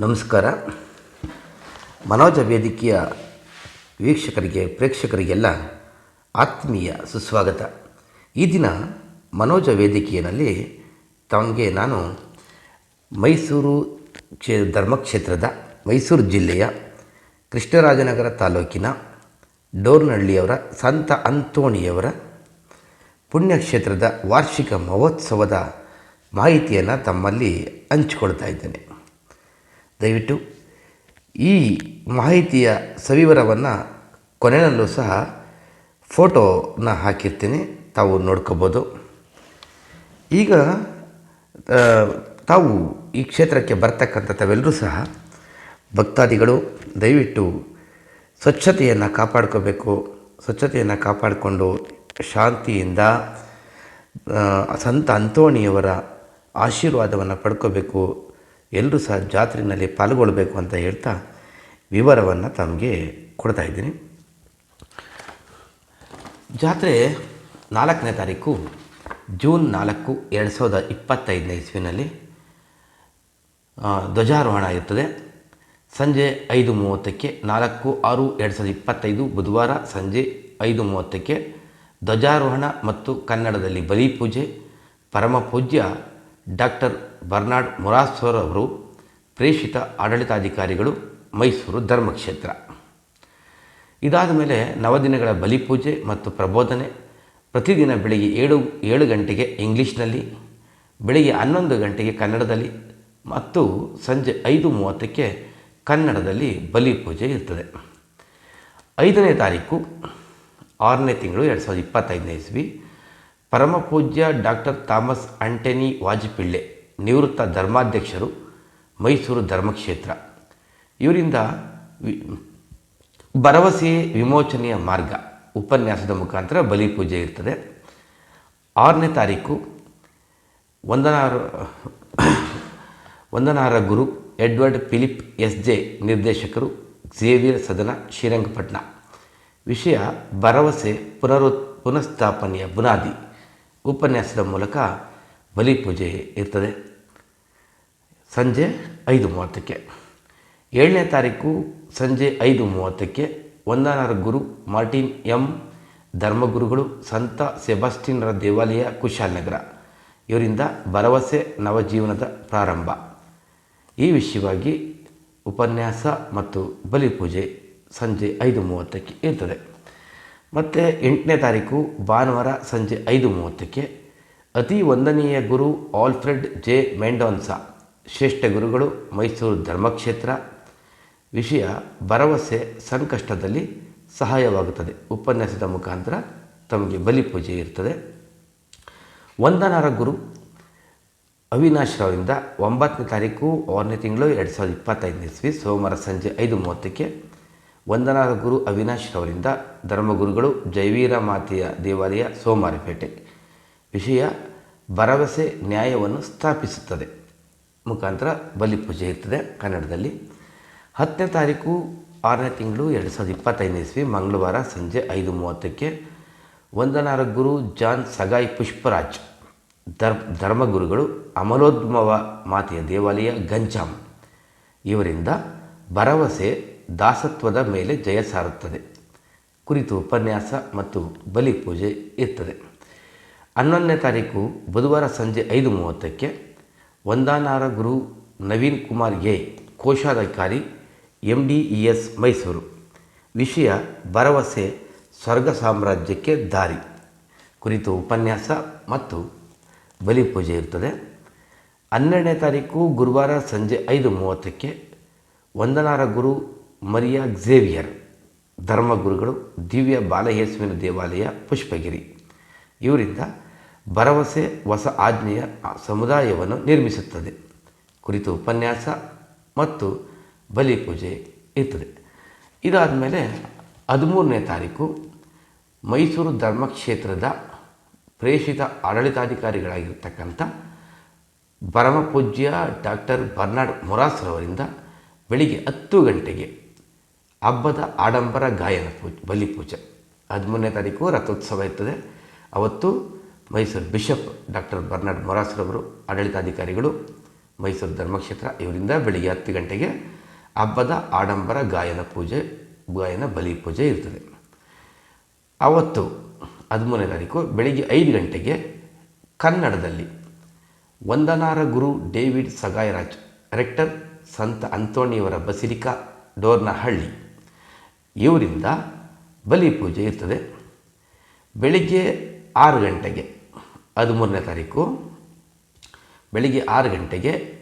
ನಮಸ್ಕಾರ. ಮನೋಜ ವೇದಿಕೆಯ ವೀಕ್ಷಕರಿಗೆ, ಪ್ರೇಕ್ಷಕರಿಗೆಲ್ಲ ಆತ್ಮೀಯ ಸುಸ್ವಾಗತ. ಈ ದಿನ ಮನೋಜ ವೇದಿಕೆಯಲ್ಲಿ ತಮಗೆ ನಾನು ಮೈಸೂರು ಕ್ಷೇ, ಧರ್ಮಕ್ಷೇತ್ರದ ಮೈಸೂರು ಜಿಲ್ಲೆಯ ಕೃಷ್ಣರಾಜನಗರ ತಾಲೂಕಿನ ಡೋರ್ನಹಳ್ಳಿಯವರ ಸಂತ ಅಂತೋಣಿಯವರ ಪುಣ್ಯಕ್ಷೇತ್ರದ ವಾರ್ಷಿಕ ಮಹೋತ್ಸವದ ಮಾಹಿತಿಯನ್ನು ತಮ್ಮಲ್ಲಿ ಹಂಚಿಕೊಳ್ತಾ ಇದ್ದೇನೆ. ದಯವಿಟ್ಟು ಈ ಮಾಹಿತಿಯ ಸವಿವರವನ್ನು ಕೊನೆಯಲ್ಲೂ ಸಹ ಫೋಟೋನ ಹಾಕಿರ್ತೀನಿ. ತಾವು ನೋಡ್ಕೋಬೋದು. ಈಗ ತಾವು ಈ ಕ್ಷೇತ್ರಕ್ಕೆ ಬರ್ತಕ್ಕಂಥ ತಾವೆಲ್ಲರೂ ಸಹ ಭಕ್ತಾದಿಗಳು ದಯವಿಟ್ಟು ಸ್ವಚ್ಛತೆಯನ್ನು ಕಾಪಾಡ್ಕೋಬೇಕು. ಸ್ವಚ್ಛತೆಯನ್ನು ಕಾಪಾಡಿಕೊಂಡು ಶಾಂತಿಯಿಂದ ಸಂತ ಅಂತೋಣಿಯವರ ಆಶೀರ್ವಾದವನ್ನು ಪಡ್ಕೋಬೇಕು. ಎಲ್ಲರೂ ಸಹ ಜಾತ್ರೆಯಲ್ಲಿ ಪಾಲ್ಗೊಳ್ಬೇಕು ಅಂತ ಹೇಳ್ತಾ ವಿವರವನ್ನು ತಮಗೆ ಕೊಡ್ತಾ ಇದ್ದೀನಿ. ಜಾತ್ರೆ ನಾಲ್ಕನೇ ತಾರೀಕು, ಜೂನ್ ನಾಲ್ಕು ಎರಡು ಸಾವಿರದ ಇಪ್ಪತ್ತೈದನೇ ಇಸ್ವಿನಲ್ಲಿ ಧ್ವಜಾರೋಹಣ ಇರ್ತದೆ. ಸಂಜೆ ಐದು ಮೂವತ್ತಕ್ಕೆ ನಾಲ್ಕು ಆರು ಎರಡು ಸಾವಿರದ ಇಪ್ಪತ್ತೈದು ಬುಧವಾರ ಸಂಜೆ ಐದು ಮೂವತ್ತಕ್ಕೆ ಧ್ವಜಾರೋಹಣ ಮತ್ತು ಕನ್ನಡದಲ್ಲಿ ಬಲಿಪೂಜೆ ಪರಮ ಪೂಜ್ಯ ಡಾಕ್ಟರ್ ಬರ್ನಾಡ್ ಮುರಾಸ್ವರ್ ಅವರು ಪ್ರೇಷಿತ ಆಡಳಿತಾಧಿಕಾರಿಗಳು, ಮೈಸೂರು ಧರ್ಮಕ್ಷೇತ್ರ. ಇದಾದ ಮೇಲೆ ನವದಿನಗಳ ಬಲಿಪೂಜೆ ಮತ್ತು ಪ್ರಬೋಧನೆ, ಪ್ರತಿದಿನ ಬೆಳಿಗ್ಗೆ ಏಳು ಏಳು ಗಂಟೆಗೆ ಇಂಗ್ಲೀಷ್ನಲ್ಲಿ, ಬೆಳಿಗ್ಗೆ ಹನ್ನೊಂದು ಗಂಟೆಗೆ ಕನ್ನಡದಲ್ಲಿ ಮತ್ತು ಸಂಜೆ ಐದು ಮೂವತ್ತಕ್ಕೆ ಕನ್ನಡದಲ್ಲಿ ಬಲಿಪೂಜೆ ಇರ್ತದೆ. ಐದನೇ ತಾರೀಕು, ಆರನೇ ತಿಂಗಳು ಎರಡು ಸಾವಿರದ ಇಪ್ಪತ್ತೈದನೇ ಇಸ್ವಿ ಪರಮ ಪೂಜ್ಯ ಡಾಕ್ಟರ್ ಥಾಮಸ್ ಆಂಟನಿ ವಾಜಪಿಳ್ಳೆ ನಿವೃತ್ತ ಧರ್ಮಾಧ್ಯಕ್ಷರು, ಮೈಸೂರು ಧರ್ಮಕ್ಷೇತ್ರ. ಇವರಿಂದ ವಿ- ಭರವಸೆ ವಿಮೋಚನೆಯ ಮಾರ್ಗ ಉಪನ್ಯಾಸದ ಮುಖಾಂತರ ಬಲಿಪೂಜೆ ಇರ್ತದೆ. ಆರನೇ ತಾರೀಕು ವಂದನಾರ ವಂದನಾರ ಗುರು ಎಡ್ವರ್ಡ್ ಫಿಲಿಪ್ ಎಸ್ ಜೆ ನಿರ್ದೇಶಕರು, ಝೇವಿಯರ್ ಸದನ ಶ್ರೀರಂಗಪಟ್ಟಣ. ವಿಷಯ ಭರವಸೆ ಪುನರು ಪುನಃಸ್ಥಾಪನೆಯ ಬುನಾದಿ. ಉಪನ್ಯಾಸದ ಮೂಲಕ ಬಲಿಪೂಜೆ ಇರ್ತದೆ. ಸಂಜೆ ಐದು ಮೂವತ್ತಕ್ಕೆ. ಏಳನೇ ತಾರೀಕು ಸಂಜೆ ಐದು ಮೂವತ್ತಕ್ಕೆ ವಂದನಾರ ಗುರು ಮಾರ್ಟಿನ್ ಎಂ. ಧರ್ಮಗುರುಗಳು, ಸಂತ ಸೆಬಾಸ್ಟಿನ್ರ ದೇವಾಲಯ ಕುಶಾಲನಗರ ಇವರಿಂದ ಭರವಸೆ ನವಜೀವನದ ಪ್ರಾರಂಭ. ಈ ವಿಷಯವಾಗಿ ಉಪನ್ಯಾಸ ಮತ್ತು ಬಲಿಪೂಜೆ ಸಂಜೆ ಐದು ಮೂವತ್ತಕ್ಕೆ ಇರ್ತದೆ. ಮತ್ತು ಎಂಟನೇ ತಾರೀಕು ಭಾನುವಾರ ಸಂಜೆ ಐದು ಮೂವತ್ತಕ್ಕೆ ಅತಿ ವಂದನೀಯ ಗುರು ಆಲ್ಫ್ರೆಡ್ ಜೆ ಮೆಂಡೋನ್ಸಾ, ಶ್ರೇಷ್ಠ ಗುರುಗಳು ಮೈಸೂರು ಧರ್ಮಕ್ಷೇತ್ರ. ವಿಷಯ ಭರವಸೆ ಸಂಕಷ್ಟದಲ್ಲಿ ಸಹಾಯವಾಗುತ್ತದೆ. ಉಪನ್ಯಾಸದ ಮುಖಾಂತರ ತಮಗೆ ಬಲಿಪೂಜೆ ಇರ್ತದೆ. ವಂದನಾರ ಗುರು, ಅವಿನಾಶ್ ರಾವಿಂದ ಒಂಬತ್ತನೇ ತಾರೀಕು ಆರನೇ ತಿಂಗಳು ಎರಡು ಸಾವಿರದ ಇಪ್ಪತ್ತೈದನೇ ಇಸ್ವಿ ಸೋಮವಾರ ಸಂಜೆ ಐದು ಮೂವತ್ತಕ್ಕೆ ವಂದನಾರ ಗುರು ಅವಿನಾಶ್ ರವರಿಂದ ಧರ್ಮಗುರುಗಳು ಜೈವೀರ ಮಾತೆಯ ದೇವಾಲಯ ಸೋಮಾರಿಪೇಟೆ. ವಿಷಯ, ಭರವಸೆ ನ್ಯಾಯವನ್ನು ಸ್ಥಾಪಿಸುತ್ತದೆ. ಮುಖಾಂತರ ಬಲಿಪೂಜೆ ಇರ್ತದೆ ಕನ್ನಡದಲ್ಲಿ. ಹತ್ತನೇ ತಾರೀಕು ಆರನೇ ತಿಂಗಳು ಎರಡು ಸಾವಿರದ ಇಪ್ಪತ್ತೈದನೇ ಇಸ್ವಿ, ಮಂಗಳವಾರ ಸಂಜೆ ಐದು ಮೂವತ್ತಕ್ಕೆ ವಂದನಾರ ಗುರು ಜಾನ್ ಸಗಾಯ್ ಪುಷ್ಪರಾಜ್, ಧರ್, ಧರ್ಮಗುರುಗಳು ಅಮಲೋದ್ಮವ ಮಾತೆಯ ದೇವಾಲಯ ಗಂಜಾಮ್. ಇವರಿಂದ ಭರವಸೆ ದಾಸತ್ವದ ಮೇಲೆ ಜಯ ಸಾರುತ್ತದೆ. ಕುರಿತು ಉಪನ್ಯಾಸ ಮತ್ತು ಬಲಿಪೂಜೆ ಇರ್ತದೆ. ಹನ್ನೊಂದನೇ ತಾರೀಕು ಬುಧವಾರ ಸಂಜೆ ಐದು ಮೂವತ್ತಕ್ಕೆ ವಂದಾನಾರ ಗುರು ನವೀನ್ ಕುಮಾರ್ ಎ, ಕೋಶಾಧಿಕಾರಿ M D E S Mysuru. ವಿಷಯ ಭರವಸೆ, ಸ್ವರ್ಗ ಸಾಮ್ರಾಜ್ಯಕ್ಕೆ ದಾರಿ. ಕುರಿತು ಉಪನ್ಯಾಸ ಮತ್ತು ಬಲಿಪೂಜೆ ಇರ್ತದೆ. ಹನ್ನೆರಡನೇ ತಾರೀಕು ಗುರುವಾರ ಸಂಜೆ ಐದು ಮೂವತ್ತಕ್ಕೆ ವಂದನಾರ ಗುರು ಮರಿಯಾ ಝೇವಿಯರ್, ಧರ್ಮಗುರುಗಳು, ದಿವ್ಯ ಬಾಲಯೇಸುವಿನ ದೇವಾಲಯ, ಪುಷ್ಪಗಿರಿ. ಇವರಿಂದ ಭರವಸೆ, ಹೊಸ ಆಜ್ಞೆಯ ಸಮುದಾಯವನ್ನು ನಿರ್ಮಿಸುತ್ತದೆ. ಕುರಿತು ಉಪನ್ಯಾಸ ಮತ್ತು ಬಲಿಪೂಜೆ ಇರ್ತದೆ. ಇದಾದ ಮೇಲೆ ಹದಿಮೂರನೇ ತಾರೀಕು ಮೈಸೂರು ಧರ್ಮಕ್ಷೇತ್ರದ ಪ್ರೇಷಿತ ಆಡಳಿತಾಧಿಕಾರಿಗಳಾಗಿರ್ತಕ್ಕಂಥ ಪರಮಪೂಜ್ಯ ಡಾಕ್ಟರ್ ಬರ್ನಾಡ್ ಮೊರಾಸ್ರವರಿಂದ ಬೆಳಿಗ್ಗೆ ಹತ್ತು ಗಂಟೆಗೆ ಹಬ್ಬದ ಆಡಂಬರ ಗಾಯನ ಪೂಜೆ ಬಲಿಪೂಜೆ ಹದಿಮೂರನೇ ತಾರೀಕು ರಥೋತ್ಸವ ಇರ್ತದೆ. ಅವತ್ತು ಮೈಸೂರು ಬಿಷಪ್ ಡಾಕ್ಟರ್ ಬರ್ನಾಡ್ ಮೊರಾಸ್ರವರು ಆಡಳಿತಾಧಿಕಾರಿಗಳು ಮೈಸೂರು ಧರ್ಮಕ್ಷೇತ್ರ, ಇವರಿಂದ ಬೆಳಿಗ್ಗೆ ಹತ್ತು ಗಂಟೆಗೆ ಹಬ್ಬದ ಆಡಂಬರ ಗಾಯನ ಪೂಜೆ, ಗಾಯನ ಬಲಿ ಪೂಜೆ ಇರ್ತದೆ. ಅವತ್ತು ಹದಿಮೂರನೇ ತಾರೀಕು ಬೆಳಿಗ್ಗೆ ಐದು ಗಂಟೆಗೆ ಕನ್ನಡದಲ್ಲಿ ವಂದನಾರ ಗುರು ಡೇವಿಡ್ ಸಗಾಯರಾಜ್, ರೆಕ್ಟರ್ ಸಂತ ಅಂತೋಣಿಯವರ ಬಸಿಲಿಕಾ ಡೋರ್ನಹಳ್ಳಿ. ಇವರಿಂದ ಬಲಿ ಪೂಜೆ ಇರ್ತದೆ. ಬೆಳಿಗ್ಗೆ ಆರು ಗಂಟೆಗೆ ಹದಿಮೂರನೇ ತಾರೀಕು, ಬೆಳಿಗ್ಗೆ ಆರು ಗಂಟೆಗೆ,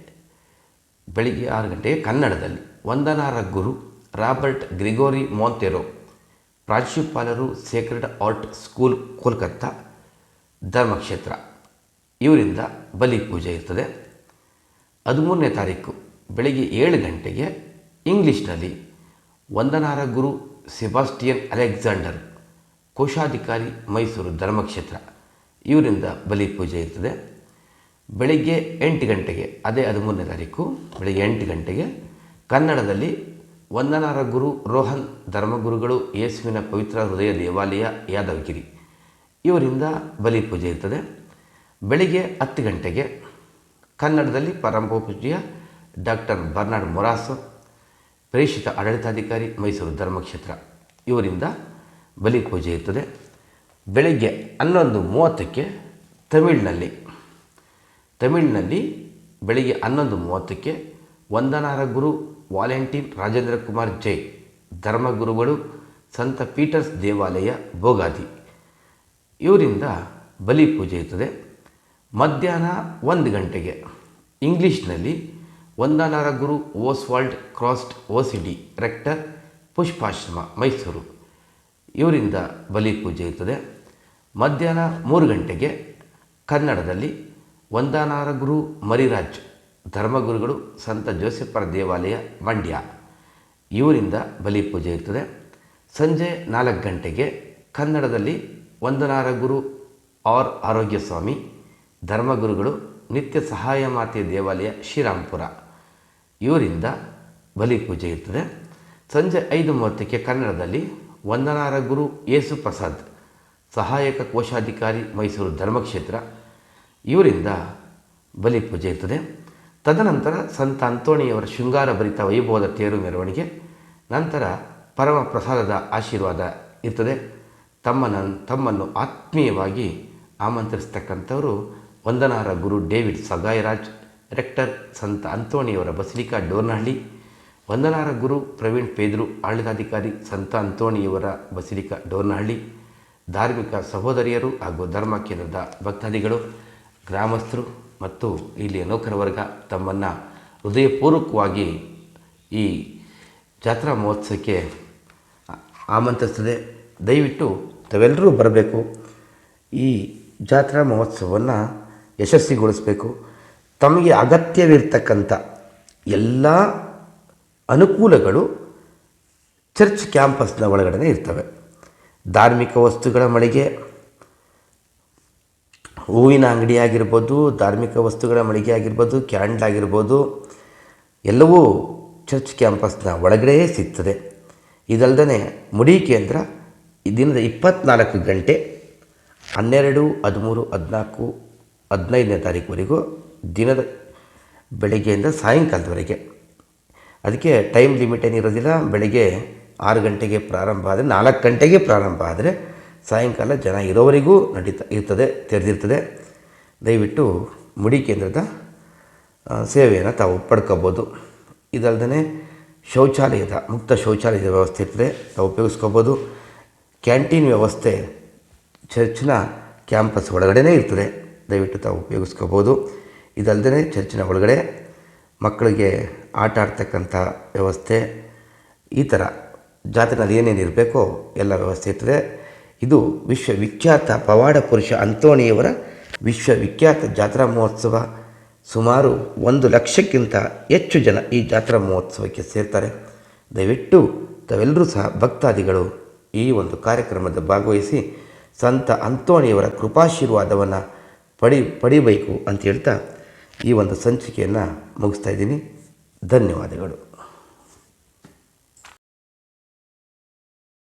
ಬೆಳಿಗ್ಗೆ ಆರು ಗಂಟೆಗೆ ಕನ್ನಡದಲ್ಲಿ ವಂದನಾರ ಗುರು ರಾಬರ್ಟ್ ಗ್ರಿಗೋರಿ ಮೋಂತೆರೋ, ಪ್ರಾಂಶುಪಾಲರು ಸೇಕ್ರೆಡ್ ಆರ್ಟ್ ಸ್ಕೂಲ್, ಕೋಲ್ಕತ್ತಾ, ಧರ್ಮಕ್ಷೇತ್ರ, ಇವರಿಂದ ಬಲಿ ಪೂಜೆ ಇರ್ತದೆ. ಹದಿಮೂರನೇ ತಾರೀಕು ಬೆಳಿಗ್ಗೆ ಏಳು ಗಂಟೆಗೆ ಇಂಗ್ಲೀಷ್ನಲ್ಲಿ ವಂದನಾರ ಗುರು ಸೆಬಾಸ್ಟಿಯನ್ ಅಲೆಕ್ಸಾಂಡರ್, ಕೋಶಾಧಿಕಾರಿ ಮೈಸೂರು ಧರ್ಮಕ್ಷೇತ್ರ. ಇವರಿಂದ ಬಲಿ ಪೂಜೆ ಇರ್ತದೆ. ಬೆಳಿಗ್ಗೆ ಎಂಟು ಗಂಟೆಗೆ, ಅದೇ ಹದಿಮೂರನೇ ತಾರೀಕು, ಬೆಳಿಗ್ಗೆ ಎಂಟು ಗಂಟೆಗೆ ಕನ್ನಡದಲ್ಲಿ ವಂದನಾರ ಗುರು ರೋಹನ್ ಧರ್ಮಗುರುಗಳು ಯೇಸುವಿನ ಪವಿತ್ರ ಹೃದಯ ದೇವಾಲಯ ಯಾದವಗಿರಿ. ಇವರಿಂದ ಬಲಿ ಪೂಜೆ ಇರ್ತದೆ. ಬೆಳಿಗ್ಗೆ ಹತ್ತು ಗಂಟೆಗೆ ಕನ್ನಡದಲ್ಲಿ ಪರಮ ಪೂಜ್ಯ ಡಾಕ್ಟರ್ ಬರ್ನಾಡ್ ಮೊರಾಸ್ ಪ್ರೇಷಿತ ಆಡಳಿತಾಧಿಕಾರಿ ಮೈಸೂರು ಧರ್ಮಕ್ಷೇತ್ರ. ಇವರಿಂದ ಬಲಿ ಪೂಜೆ ಇರ್ತದೆ. ಬೆಳಗ್ಗೆ ಹನ್ನೊಂದು ಮೂವತ್ತಕ್ಕೆ ತಮಿಳಿನಲ್ಲಿ ತಮಿಳಿನಲ್ಲಿ ಬೆಳಿಗ್ಗೆ ಹನ್ನೊಂದು ಮೂವತ್ತಕ್ಕೆ ವಂದನಾರ ಗುರು ವಾಲೆಂಟೀನ್ ರಾಜೇಂದ್ರ ಕುಮಾರ್ ಜೈ ಧರ್ಮಗುರುಗಳು ಸಂತ ಪೀಟರ್ಸ್ ದೇವಾಲಯ ಬೋಗಾದಿ ಇವರಿಂದ ಬಲಿ ಪೂಜೆ ಇರ್ತದೆ. ಮಧ್ಯಾಹ್ನ ಒಂದು ಗಂಟೆಗೆ ಇಂಗ್ಲೀಷ್ನಲ್ಲಿ ವಂದನಾರ ಗುರು Oswald Crast OCD, rector Pushpashrama, Mysuru. ಇವರಿಂದ ಬಲಿ ಪೂಜೆ ಇರ್ತದೆ. ಮಧ್ಯಾಹ್ನ ಮೂರು ಗಂಟೆಗೆ ಕನ್ನಡದಲ್ಲಿ ವಂದನಾರ ಗುರು ಮರಿರಾಜ್, ಧರ್ಮಗುರುಗಳು ಸಂತ ಜೋಸೆಫರ ದೇವಾಲಯ, ಮಂಡ್ಯ. ಇವರಿಂದ ಬಲಿ ಪೂಜೆ ಇರ್ತದೆ. ಸಂಜೆ ನಾಲ್ಕು ಗಂಟೆಗೆ ಕನ್ನಡದಲ್ಲಿ ವಂದನಾರ ಗುರು ಆರ್ ಆರೋಗ್ಯ ಸ್ವಾಮಿ ಧರ್ಮಗುರುಗಳು ನಿತ್ಯ ಸಹಾಯ ಮಾತೆ ದೇವಾಲಯ ಶ್ರೀರಾಂಪುರ. ಇವರಿಂದ ಬಲಿ ಪೂಜೆ ಇರ್ತದೆ. ಸಂಜೆ ಐದು ಮೂವತ್ತಕ್ಕೆ ಕನ್ನಡದಲ್ಲಿ ವಂದನಾರ ಗುರು ಯೇಸು ಪ್ರಸಾದ್, ಸಹಾಯಕ ಕೋಶಾಧಿಕಾರಿ ಮೈಸೂರು ಧರ್ಮಕ್ಷೇತ್ರ, ಇವರಿಂದ ಬಲಿ ಪೂಜೆ ಇರ್ತದೆ. ತದನಂತರ ಸಂತ ಅಂತೋಣಿಯವರ ಶೃಂಗಾರ ಭರಿತ ವೈಭವದ ತೇರು ಮೆರವಣಿಗೆ, ನಂತರ ಪರಮ ಪ್ರಸಾದದ ಆಶೀರ್ವಾದ ಇರ್ತದೆ. ತಮ್ಮನ, ತಮ್ಮನ್ನು ಆತ್ಮೀಯವಾಗಿ ಆಮಂತ್ರಿಸ್ತಕ್ಕಂಥವರು ವಂದನಾರ ಗುರು ಡೇವಿಡ್ ಸಗಾಯರಾಜ್ ರೆಕ್ಟರ್ ಸಂತ ಅಂತೋಣಿಯವರ ಬಸಿಲಿಕಾ ಡೋರ್ನಹಳ್ಳಿ, ವಂದನಾರ ಗುರು ಪ್ರವೀಣ್ ಪೇದ್ರು, ಆಡಳಿತಾಧಿಕಾರಿ ಸಂತ ಅಂತೋಣಿಯವರ ಬಸಿಲಿಕಾ ಡೋರ್ನಹಳ್ಳಿ, ಧಾರ್ಮಿಕ ಸಹೋದರಿಯರು ಹಾಗೂ ಧರ್ಮ ಕೇಂದ್ರದ ಭಕ್ತಾದಿಗಳು, ಗ್ರಾಮಸ್ಥರು ಮತ್ತು ಇಲ್ಲಿಯ ನೌಕರ ವರ್ಗ ತಮ್ಮನ್ನು ಹೃದಯಪೂರ್ವಕವಾಗಿ ಈ ಜಾತ್ರಾ ಮಹೋತ್ಸವಕ್ಕೆ ಆಮಂತ್ರಿಸ್ತದೆ. ದಯವಿಟ್ಟು ತಾವೆಲ್ಲರೂ ಬರಬೇಕು. ಈ ಜಾತ್ರಾ ಮಹೋತ್ಸವವನ್ನು ಯಶಸ್ವಿಗೊಳಿಸಬೇಕು. ತಮಗೆ ಅಗತ್ಯವಿರ್ತಕ್ಕಂಥ ಎಲ್ಲ ಅನುಕೂಲಗಳು ಚರ್ಚ್ ಕ್ಯಾಂಪಸ್ನ ಒಳಗಡೆ ಇರ್ತವೆ. ಧಾರ್ಮಿಕ ವಸ್ತುಗಳ ಮಳಿಗೆ, ಹೂವಿನ ಅಂಗಡಿ ಆಗಿರ್ಬೋದು, ಧಾರ್ಮಿಕ ವಸ್ತುಗಳ ಮಳಿಗೆ ಆಗಿರ್ಬೋದು ಕ್ಯಾಂಡ್ ಆಗಿರ್ಬೋದು, ಎಲ್ಲವೂ ಚರ್ಚ್ ಕ್ಯಾಂಪಸ್ನ ಒಳಗಡೆಯೇ ಸಿಗ್ತದೆ. ಇದಲ್ಲದೆ ಮುಡಿ ಕೇಂದ್ರ ದಿನದ ಇಪ್ಪತ್ನಾಲ್ಕು ಗಂಟೆ ಹನ್ನೆರಡು, ಹದಿಮೂರು, ಹದಿನಾಲ್ಕು, ಹದಿನೈದನೇ ತಾರೀಕುವರೆಗೂ ದಿನದ ಬೆಳಗ್ಗೆಯಿಂದ ಸಾಯಂಕಾಲದವರೆಗೆ. ಅದಕ್ಕೆ ಟೈಮ್ ಲಿಮಿಟ್ ಏನಿರೋದಿಲ್ಲ, ಬೆಳಗ್ಗೆ ಆರು ಗಂಟೆಗೆ ಪ್ರಾರಂಭ ಆದರೆ, ನಾಲ್ಕು ಗಂಟೆಗೆ ಪ್ರಾರಂಭ ಆದರೆ ಸಾಯಂಕಾಲ ಜನ ಇರೋವರೆಗೂ ನಡೀತಾ ಇರ್ತದೆ, ತೆರೆದಿರ್ತದೆ. ದಯವಿಟ್ಟು ಮುಡಿ ಕೇಂದ್ರದ ಸೇವೆಯನ್ನು ತಾವು ಪಡ್ಕೋಬೋದು. ಇದಲ್ಲದೆ ಶೌಚಾಲಯದ, ಮುಕ್ತ ಶೌಚಾಲಯದ ವ್ಯವಸ್ಥೆ ಇರ್ತದೆ, ತಾವು ಉಪಯೋಗಿಸ್ಕೋಬೋದು. ಕ್ಯಾಂಟೀನ್ ವ್ಯವಸ್ಥೆ, ಚರ್ಚ್ನ ಕ್ಯಾಂಪಸ್ ಒಳಗಡೆನೇ ಇರ್ತದೆ, ದಯವಿಟ್ಟು ತಾವು ಉಪಯೋಗಿಸ್ಕೋಬೋದು. ಇದಲ್ಲದೆ ಚರ್ಚಿನ ಒಳಗಡೆ ಮಕ್ಕಳಿಗೆ ಆಟ ಆಡ್ತಕ್ಕಂಥ ವ್ಯವಸ್ಥೆ ಈ ಥರ ಜಾತ್ರೆನಲ್ಲಿ ಏನೇನು ಇರಬೇಕೋ ಎಲ್ಲ ವ್ಯವಸ್ಥೆ ಇರ್ತದೆ. ಇದು ವಿಶ್ವವಿಖ್ಯಾತ ಪವಾಡ ಪುರುಷ ಅಂತೋಣಿಯವರ ವಿಶ್ವವಿಖ್ಯಾತ ಜಾತ್ರಾ ಮಹೋತ್ಸವ. ಸುಮಾರು ಒಂದು ಲಕ್ಷಕ್ಕಿಂತ ಹೆಚ್ಚು ಜನ ಈ ಜಾತ್ರಾ ಮಹೋತ್ಸವಕ್ಕೆ ಸೇರ್ತಾರೆ. ದಯವಿಟ್ಟು ತಾವೆಲ್ಲರೂ ಸಹ ಭಕ್ತಾದಿಗಳು ಈ ಒಂದು ಕಾರ್ಯಕ್ರಮದ ಭಾಗವಹಿಸಿ ಸಂತ ಅಂತೋಣಿಯವರ ಕೃಪಾಶೀರ್ವಾದವನ್ನು ಪಡಿ, ಪಡಿಬೇಕು ಅಂತ ಹೇಳ್ತಾ ಈ ಒಂದು ಸಂಚಿಕೆಯನ್ನು ಮುಗಿಸ್ತಾ ಇದ್ದೀನಿ. ಧನ್ಯವಾದಗಳು.